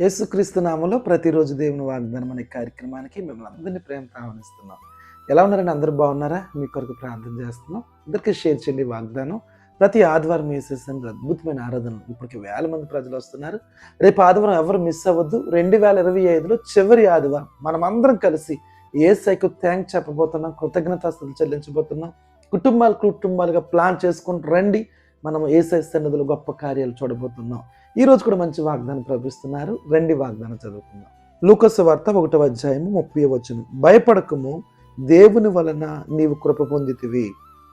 యేసుక్రీస్తు నామంలో ప్రతిరోజు దేవుని వాగ్దానం అనే కార్యక్రమానికి మిమ్మల్ని అందరినీ ప్రేమతో ఆహ్వానిస్తున్నాం ఎలా ఉన్నారండి అందరూ బాగున్నారా? మీ కొరకు ప్రార్థన చేస్తున్నాం. అందరికీ షేర్ చేయండి వాగ్దానం. ప్రతి ఆదివారం వేసేసిన అద్భుతమైన ఆరాధనలు. ఇప్పటికి వేల మంది ప్రజలు వస్తున్నారు. రేపు ఆదివారం ఎవరు మిస్ అవ్వద్దు. రెండు వేల ఇరవై ఐదులో చివరి ఆదివారం మనం అందరం కలిసి ఏ సైకు థ్యాంక్ చెప్పబోతున్నాం. కృతజ్ఞతాస్తులు చెల్లించబోతున్నాం. కుటుంబాలు కుటుంబాలుగా ప్లాన్ చేసుకుని రండి. మనం ఏ సై సన్నిధులు గొప్ప కార్యాలు చూడబోతున్నాం. ఈరోజు కూడా మంచి వాగ్దానం ప్రవేశిస్తున్నారు రెండు వాగ్దానం చదువుకుందాం. లూకస్ వార్త ఒకటో అధ్యాయము ముప్పై వచ్చును భయపడకము దేవుని వలన నీవు కృప పొందితివి.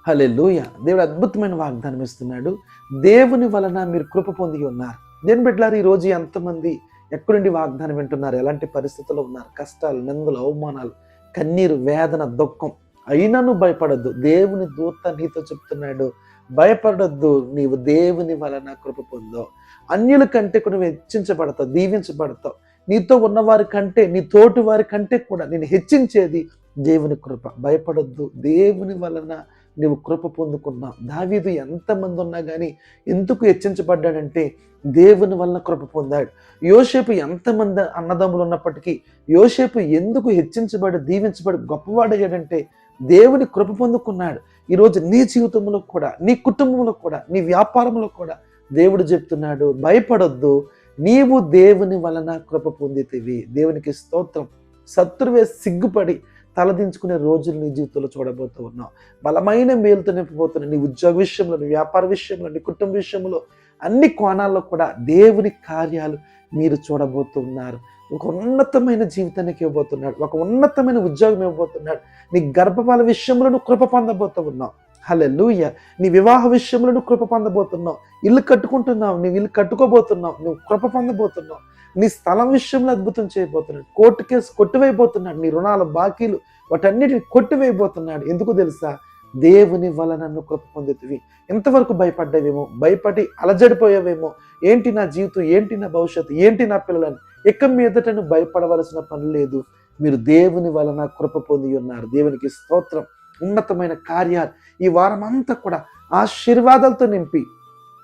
హలే లూయ దేవుడు అద్భుతమైన వాగ్దానం ఇస్తున్నాడు. దేవుని వలన మీరు కృప పొంది ఉన్నారు. దేని బిడ్డలారు ఈరోజు ఎంతమంది ఎంతమంది ఎక్కడుండి వాగ్దానం వింటున్నారు? ఎలాంటి పరిస్థితుల్లో ఉన్నారు? కష్టాలు నిందలు అవమానాలు కన్నీరు వేదన దుఃఖం. అయినను భయపడద్దు. దేవుని దూత నీతో చెప్తున్నాడు భయపడొద్దు నీవు దేవుని వలన కృప పొందో అన్యుల కంటే కూడా నువ్వు హెచ్చించబడతావు దీవించబడతావు. నీతో ఉన్నవారి కంటే నీ తోటి వారి కంటే కూడా నేను హెచ్చించేది దేవుని కృప. భయపడొద్దు దేవుని వలన నువ్వు కృప పొందుకున్నావు. దావీదు ఎంతమంది ఉన్నా కానీ ఎందుకు హెచ్చించబడ్డాడంటే దేవుని వలన కృప పొందాడు. యోసేపు ఎంతమంది అన్నదమ్ములు ఉన్నప్పటికీ యోసేపు ఎందుకు హెచ్చించబడి దీవించబడి గొప్పవాడయ్యాడంటే దేవుని కృప పొందుకున్నాడు. ఈరోజు నీ జీవితంలో కూడా నీ కుటుంబంలో కూడా నీ వ్యాపారంలో కూడా దేవుడు చెప్తున్నాడు భయపడొద్దు. నీవు దేవుని వలన కృప పొందితివి. దేవునికి స్తోత్రం. శత్రువే సిగ్గుపడి తలదించుకునే రోజులు నీ జీవితంలో చూడబోతూ ఉన్నావు బలమైన మేలుతో నింపబోతున్నావు నీ ఉద్యోగ విషయంలో నీ వ్యాపార విషయంలో నీ కుటుంబ విషయంలో అన్ని కోణాల్లో కూడా దేవుని కార్యాలు మీరు చూడబోతున్నారు. ఒక ఉన్నతమైన జీవితానికి ఇవ్వబోతున్నాడు. ఒక ఉన్నతమైన ఉద్యోగం ఇవ్వబోతున్నాడు. నీ గర్భఫల విషయంలో నువ్వు కృప పొందబోతూ ఉన్నావు. హలే లూయ నీ వివాహ విషయంలో నువ్వు కృప పొందబోతున్నావు. ఇల్లు కట్టుకుంటున్నావు. నువ్వు ఇల్లు కట్టుకోబోతున్నావు. నువ్వు కృప పొందబోతున్నావు. నీ స్థలం విషయంలో అద్భుతం చేయబోతున్నాడు. కోర్టు కేసు కొట్టివేయబోతున్నాడు. నీ రుణాల బాకీలు వాటన్నిటిని కొట్టివేయబోతున్నాడు. ఎందుకు తెలుసా? దేవుని వలన నువ్వు కృప పొందుతుంది ఎంతవరకు భయపడ్డావేమో భయపడి అలజడిపోయావేమో ఏంటి నా జీవితం ఏంటి నా భవిష్యత్తు ఏంటి నా పిల్లలని ఇక మీదట నువ్వు భయపడవలసిన పని లేదు. మీరు దేవుని వలన కృప పొంది ఉన్నారు. దేవునికి స్తోత్రం. ఉన్నతమైన కార్యాలు ఈ వారం అంతా కూడా ఆశీర్వాదాలతో నింపి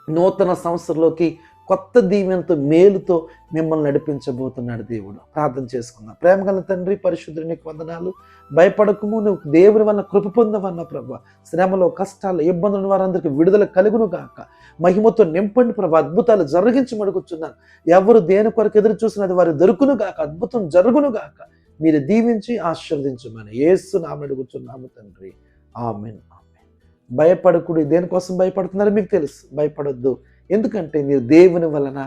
నూతన సంవత్సరంలోకి కొత్త దీవెనతో మేలుతో మిమ్మల్ని నడిపించబోతున్నాడు దేవుడు. ప్రార్థన చేసుకుందాం. ప్రేమగల తండ్రి పరిశుద్ధునికి వందనాలు. భయపడకము నువ్వు దేవుని వల్ల కృప పొందవన్న ప్రభా. శ్రమలో కష్టాలు ఇబ్బందులు వారందరికీ విడుదల కలుగును గాక. మహిమతో నింపండి ప్రభా. అద్భుతాలు జరిగించి మడుగుచున్నాను. ఎవరు దేని కొరకు ఎదురు చూసినది వారు దొరుకును గాక. అద్భుతం జరుగును గాక. మీరు దీవించి ఆశీర్వదించమని ఏసు నామని అడుగుతున్నాము తండ్రి. Amen amen. భయపడకుడు దేనికోసం భయపడుతున్నారో మీకు తెలుసు. భయపడొద్దు. ఎందుకంటే మీరు దేవుని వలన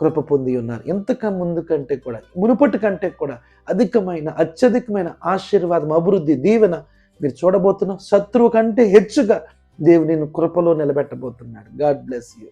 కృప పొంది ఉన్నారు. ఎంతక ముందు కంటే కూడా మునుపటి కంటే కూడా అధికమైన అత్యధికమైన ఆశీర్వాదం అభివృద్ధి దీవెన మీరు చూడబోతున్నాం. శత్రువు కంటే హెచ్చుగా దేవుని కృపలో నిలబెట్టబోతున్నాడు. God bless you